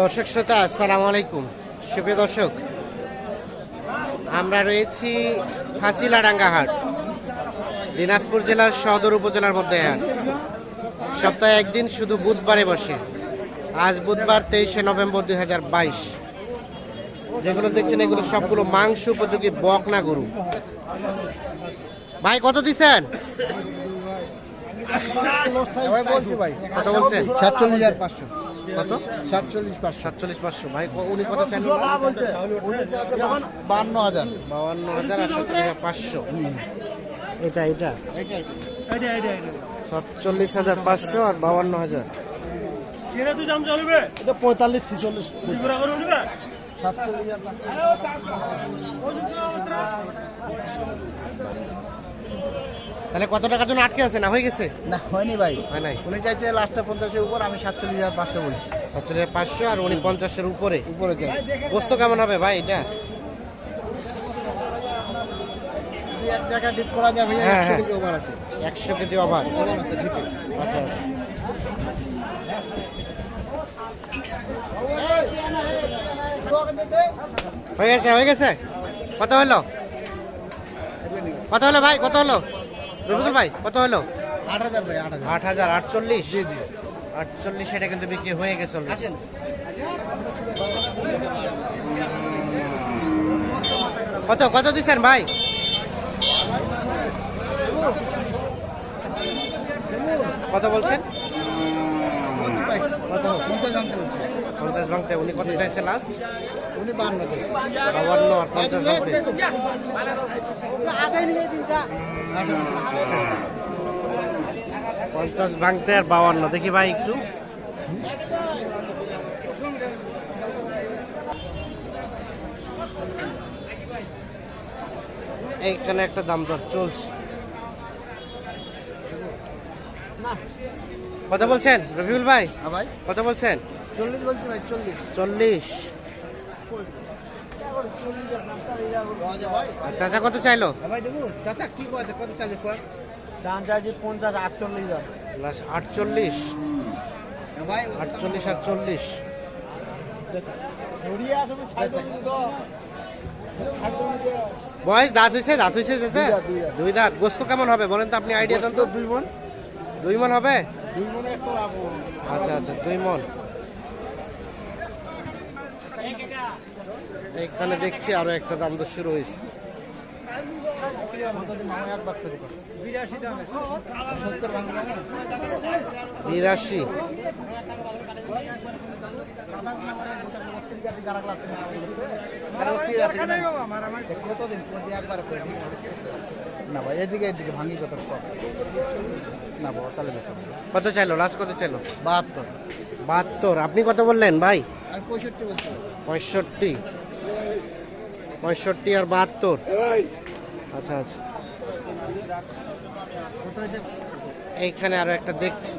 দর্শক শ্রোতা আসসালামু আলাইকুম। সুপ্রিয় দর্শক আমরা রয়েছি ফাঁসিলাডাঙ্গা হাট দিনাজপুর জেলার সদর উপজেলার মধ্যে। হাট সপ্তাহে একদিন শুধু বুধবারে বসে। আজ বুধবার তেইশে নভেম্বর দুই হাজার বাইশ। যেগুলো দেখছেন এগুলো সবগুলো মাংস উপযোগী বকনা গরু। ভাই কত দিচ্ছেন? কত বলছেন? সাতচল্লিশ হাজার পাঁচশো। কত? সাতচল্লিশ পাঁচশো। সাতচল্লিশ পাঁচশো। ভাই উনি কত চান বান্ন হাজার। বাউান্ন হাজার আর হাজার পাঁচশো। এটা এটা। সাতচল্লিশ হাজার পাঁচশো আর বাউান্ন হাজার। এটা পঁয়তাল্লিশ ছিচল্লিশ। সাতচল্লিশ হাজার। তাহলে কত টাকার জন্য আটকে আছে? না হয়ে গেছে? না হয়নি ভাই। হয় নাই। উনি চাইছে লাস্টটা পঞ্চাশের উপর আমি সাতচল্লিশ হাজার পাঁচশো বলছি। সাতচল্লিশ হাজার পাঁচশো আর উনি পঞ্চাশের উপরে। উপরে চাই। গোস্ত কেমন হবে ভাই এটা? এক জায়গায় ডিপ করা যাবে হ্যাঁ, একশো হ্যাঁ। কেজি ওভার আছে। একশো কেজি ওভার আছে ঠিক আছে আচ্ছা আচ্ছা। হয়ে গেছে হয়ে গেছে? কত হলো? কত হলো ভাই? কত হলো? রবিকুল ভাই কত হলো? আট হাজার ভাই আট হাজার। আট আটচল্লিশ? জি জি। আটচল্লিশ এটা কিন্তু বিক্রি হয়ে গেছে আসেন। কত কত দিচ্ছেন ভাই? কত বলছেন? কত পঞ্চাশ জানতে ভাঙতে উনি কত চাইছে লাস্ট উনি বান্ন বাবান্ন আর পঞ্চাশ ভাঙতে পঞ্চাশ ভাঙতে আর বাউান্ন দেখি ভাই একটু। এইখানে একটা দাম দর চলছে। কথা বলছেন? রবিউল ভাই? হ্যাঁ ভাই। কত বলছেন? চল্লিশ বলছি ভাই চল্লিশ। চল্লিশ। আর চাচা কত চাইলো? ভাই দেবো চাচা কি কয়েছে কত কয় দাম চাইছি পঞ্চাশ আটচল্লিশ হাজার। লাস্ট আটচল্লিশ। হ্যাঁ ভাই আটচল্লিশ আটচল্লিশ বয়স দাঁত হয়েছে দাঁত হয়েছে চাচা? দুই দাঁত, গোস্ত কেমন হবে বলেন তো আপনি আইডিয়া দেন তো। দুই মন। দুই মন হবে? দুই মনে একটা আচ্ছা আচ্ছা দুই মন। এইখানে দেখছি আরও একটা দাম তো শুরু হয়েছে। বিরাশি। না ভাই এদিকে এদিকে ভাঙি কত না বাবা তাহলে কত চাইলো? লাস্ট কত চাইলো? বাহাত্তর। বাহাত্তর। আপনি কত বললেন ভাই? আমি পঁয়ষট্টি বলছি। পঁয়ষট্টি। পঁয়ষট্টি আর বাহাত্তর। আচ্ছা আচ্ছা। এইখানে আরও একটা দেখছি।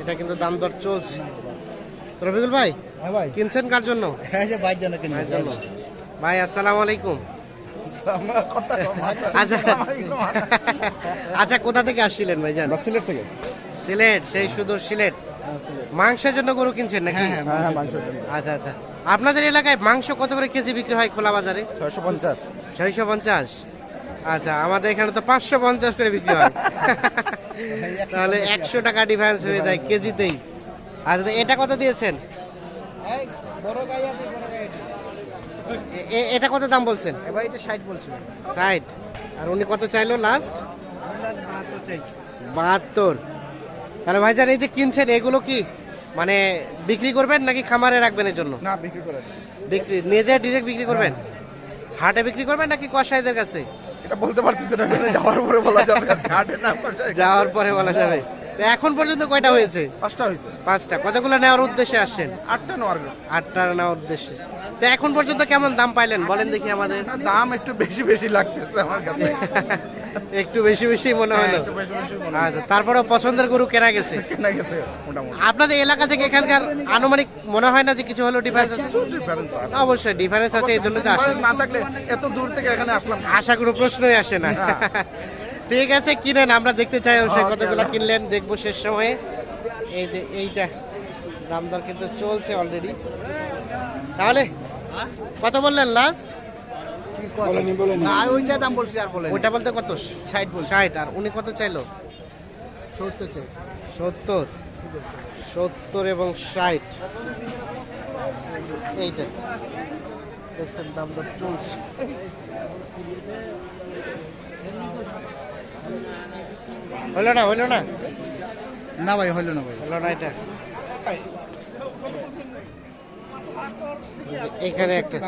এটা কিন্তু দাম দর চলছে। রবিকুল ভাই হ্যাঁ ভাই। কিনছেন কার জন্য? হ্যাঁ যে জন্য ভাই আসসালামু আলাইকুম। কথা আচ্ছা। আচ্ছা কোথা থেকে আসছিলেন ভাই জান? সিলেট থেকে। সিলেট সেই সুদূর সিলেট। মাংসের জন্য গরু কিনছেন নাকি? হ্যাঁ হ্যাঁ আচ্ছা আচ্ছা। আপনাদের এলাকায় মাংস কত করে কেজি বিক্রি হয় খোলা বাজারে? ছয়শো পঞ্চাশ। ছয়শো পঞ্চাশ। আচ্ছা আমাদের এখানে তো পাঁচশো পঞ্চাশ করে বিক্রি হয়। তাহলে একশো টাকা ডিফারেন্স হয়ে যায় কেজিতেই। আচ্ছা এটা কত দিয়েছেন? এটা কত দাম বলছেন? এবার এটা ষাট বলছি। ষাট। আর উনি কত চাইলো লাস্ট বাহাত্তর। তাহলে ভাইজান এই যে কিনছেন এগুলো কি মানে বিক্রি করবেন নাকি খামারে রাখবেন এর জন্য? না বিক্রি করে বিক্রি নিজে ডিরেক্ট বিক্রি করবেন? হাটে বিক্রি করবেন নাকি কসাইদের কাছে? এটা বলতে পারতেছি না যাওয়ার পরে বলা যাবে। না যাওয়ার পরে বলা যাবে। তো এখন পর্যন্ত কয়টা হয়েছে? পাঁচটা হয়েছে। পাঁচটা। কতগুলো নেওয়ার উদ্দেশ্যে আসছেন? আটটা নেওয়ার আটটা নেওয়ার উদ্দেশ্যে। তো এখন পর্যন্ত কেমন দাম পাইলেন? বলেন দেখি আমাদের। দাম একটু বেশি বেশি লাগতেছে আমার কাছে। একটু বেশি বেশি মনে হলো। হ্যাঁ, একটু বেশি বেশি মনে আচ্ছা তারপরেও পছন্দের গরু কেনা গেছে? কেনা গেছে মোটামুটি। আপনাদের এলাকা থেকে এখানকার আনুমানিক মনে হয় না যে কিছু হলো ডিফারেন্স আছে। অবশ্যই ডিফারেন্স আছে এই জন্য তো আসেন না থাকলে এত দূর থেকে এখানে আসলাম। আশা কোনো প্রশ্নই আসে না। হ্যাঁ। ঠিক আছে কিনেন আমরা দেখতে চাই অবশ্যই Okay, কতগুলো কিনলেন দেখব শেষ সময়ে। এই যে এইটা দাম দর কিন্তু চলছে অলরেডি তাহলে কত বললেন লাস্ট কি কথা? না ওইটা দাম বলছি আর বলেন। ওইটা বলতে কত? ষাট বলছি। ষাট আর উনি কত চাইলো? সত্তর চাই সত্তর। সত্তর এবং ষাট। এইটা দেখছেন দাম দর চলছে। হলো না হলো না? না ভাই হইল না ভাই। হলো না এটা? এখানে একটা।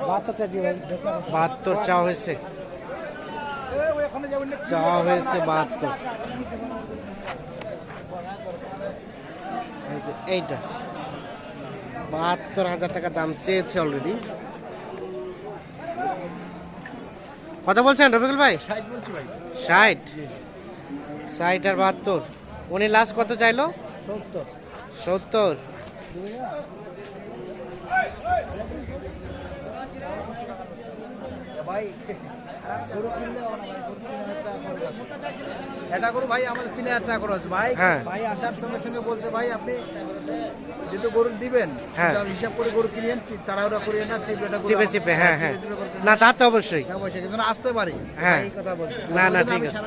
বাহাত্তর বাহাত্তর চাওয়া হয়েছে। চাওয়া হয়েছে বাহাত্তর। এইটা। বাহাত্তর হাজার টাকা দাম চেয়েছে অলরেডি কত বলছেন রফিকুল ভাই? ষাট বলছি ভাই। ষাট? ষাট আর বাহাত্তর। উনি লাস্ট কত চাইলো? সত্তর। সত্তর। ভাই গরু কিনলে। এটা করো ভাই আমাদের তিন হাজার টাকা খরচ ভাই হ্যাঁ। ভাই আসার সঙ্গে সঙ্গে বলছে ভাই আপনি যেহেতু গরু দিবেন হ্যাঁ। হিসাব করে গরু কিনেন তাড়াহুড়া করিয়ে না চিপে চিপে চিপে হ্যাঁ হ্যাঁ না তা তো অবশ্যই। কিন্তু আসতে পারি। হ্যাঁ। কথা না, না, ঠিক আছে।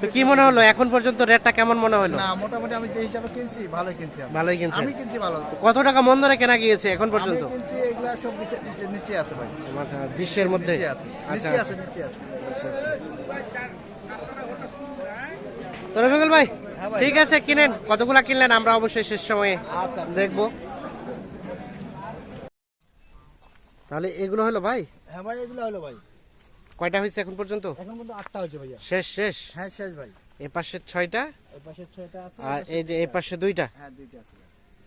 তো কি মনে হলো? এখন পর্যন্ত রেটটা কেমন মনে হলো? না মোটামুটি আমি যে হিসাবে কিনছি ভালোই কিনছি ভালোই কিনছেন। আমি কিনছি ভালো। কত টাকা মন ধরে কেনা গিয়েছে এখন পর্যন্ত? কিনছি এগুলা সব নিচে- নিচে- নিচে আছে ভাই। আচ্ছা বিশ্বের মধ্যে? আছে আচ্ছা নিচে আছে নিচে আছে। আচ্ছা, আচ্ছা। তো হ্যাঁ ভাই। ঠিক আছে কিনেন। কতগুলা কিনলেন? আমরা অবশ্যই শেষ সময়ে দেখব। তাহলে এগুলো হলো ভাই? হ্যাঁ ভাই এগুলো হলো ভাই। কয়টা হয়েছে এখন পর্যন্ত? এখন পর্যন্ত আটটা হয়েছে ভাইয়া। শেষ শেষ? হ্যাঁ শেষ ভাই। এ পাশে ছয়টা? এই পাশে ছয়টা আছে আর এই যে এই পাশে দুইটা? হ্যাঁ দুইটা আছে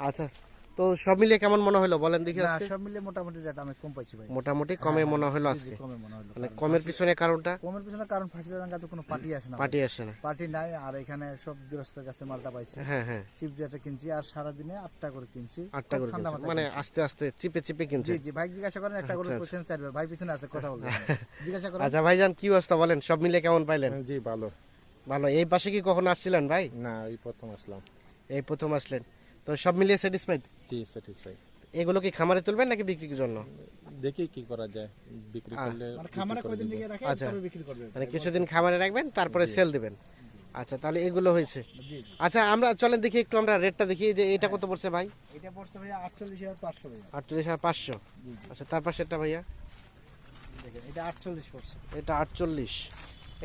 আচ্ছা। তো সব মিলিয়ে কেমন মনে হলো? বলেন দেখি আজকে? সব মিলে মোটামুটি রেট আমি কম পাইছি ভাই। মোটামুটি কমে মনে হলো আজকে। কমে মনে হলো। মানে কমের পিছনে কারণটা? কমের পিছনে কারণ ফাঁসির রাঙ্গা তো কোনো পার্টি আসে না পার্টি আসে না। পার্টি নাই আর এখানে সব গৃহস্থের কাছে মালটা পাইছি। হ্যাঁ হ্যাঁ। চিপ রেটে কিনছি আর সারাদিনে আটটা করে কিনছি। আটটা করে ঠান্ডা মানে আস্তে আস্তে চিপে চিপে কিনছি। জি জি ভাই জিজ্ঞাসা করেন একটা করে আচ্ছা, আচ্ছা। কোশ্চেন চাইবে। ভাই পিছনে আছে কথা বলবেন জিজ্ঞাসা করেন। আচ্ছা ভাইজান কি অবস্থা বলেন? সব মিলে কেমন পাইলেন? জি ভালো। ভালো। এই পাশে কি কখন আসছিলেন ভাই? না এই প্রথম আসলাম। এই প্রথম আসলেন। তো সব মিলিয়ে স্যাটিসফাইড জি স্যাটিসফাই এগুলো কি খামারে তুলবেন নাকি বিক্রির জন্য? দেখি কি করা যায়। বিক্রি করলে মানে খামারে কয়দিন রাখে আচ্ছা। তারপরে বিক্রি করবে মানে কিছুদিন খামারে রাখবেন তারপরে সেল দিবেন। আচ্ছা তাহলে এগুলো হয়েছে। আচ্ছা আমরা চলেন দেখি একটু আমরা রেটটা দেখি যে এটা কত পড়ছে ভাই? এটা পড়ছে ভাইয়া আটচল্লিশ হাজার পাঁচশো ভাইয়া আটচল্লিশ হাজার পাঁচশো। আচ্ছা তার পাশেরটা ভাইয়া? দেখেন এটা আটচল্লিশ পড়ছে। এটা আটচল্লিশ।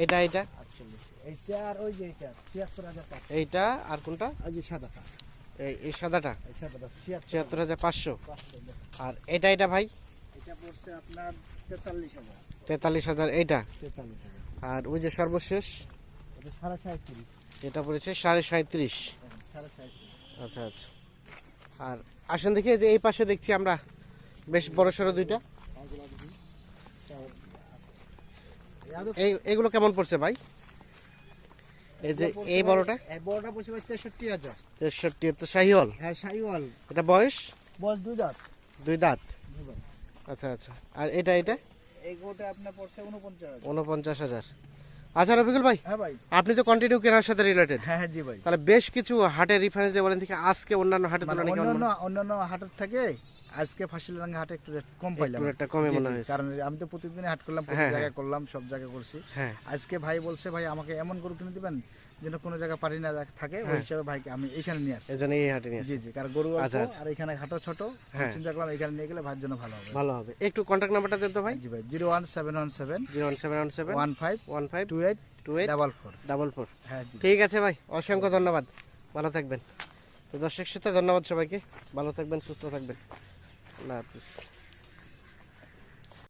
এটা এটা? আটচল্লিশ। এইটা আর ওই যে এটা ছিয়াত্তর হাজার পাঁচশো। এইটা আর কোনটা? ওই যে সাদাটা। এই এই সাদাটা ছিয়াত্তর হাজার পাঁচশো। আর এটা এটা ভাই? তেতাল্লিশ হাজার। এইটা? আর ওই যে সর্বশেষ? এটা পড়েছে সাড়ে সাঁত্রিশ আচ্ছা আচ্ছা। আর আসেন দেখি এই যে এই পাশে দেখছি আমরা বেশ বড় সড়ো দুইটা। এগুলো কেমন পড়ছে ভাই? এই যে এই বড়টা? বড়টা পড়ছে ভাই তেষট্টি হাজার। তেষট্টি তো শাহিওয়াল? হ্যাঁ শাহিওয়াল। এটা বয়স? বয়স দুই দাঁত। দুই দাঁত? আচ্ছা আচ্ছা। আর এটা এটা? এগোটা আপনার পড়ছে উনপঞ্চাশ উনপঞ্চাশ হাজার। আচ্ছা রফিকুল ভাই হ্যাঁ ভাই। আপনি তো কন্টিনিউ কেনার সাথে রিলেটেড হ্যাঁ হ্যাঁ জি ভাই। তাহলে বেশ কিছু হাটের রেফারেন্স দিয়ে বলেন থেকে আজকে অন্যান্য হাটের মানে তুলনায় কেমন অন্যান্য অন্যান্য হাটের থেকে আজকে ফাঁসিল রাঙ্গা হাটে একটু রেট কম পাইলাম। একটু রেটটা কমে মনে হয় কারণ আমি তো প্রতিদিন হাট করলাম প্রতি হ্যাঁ, জায়গায় করলাম সব জায়গায় করছি। হ্যাঁ। আজকে ভাই বলছে ভাই আমাকে এমন গরু কিনে দিবেন যেন কোনো জায়গায় পারি না থাকে ওই হ্যাঁ। হিসাবে ভাইকে আমি এখানে নিয়ে আসি এই জন্য এই হাটে নিয়ে জি। জি কারণ গরু অল্প আচ্ছা, আচ্ছা। আর এখানে হাটও ছোট। হ্যাঁ। চিন্তা করলাম এখানে নিয়ে গেলে ভাইয়ের জন্য ভালো হবে। ভালো হবে। একটু কন্ট্যাক্ট নাম্বারটা দেন তো ভাই। জি ভাই zero one seven one seven zero one seven one seven one five one five two eight two eight double four. Double four. হ্যাঁ ঠিক আছে ভাই অসংখ্য ধন্যবাদ। ভালো থাকবেন। তো দর্শক সাথে ধন্যবাদ সবাইকে। ভালো থাকবেন সুস্থ থাকবেন। আল্লাহ হাফিজ।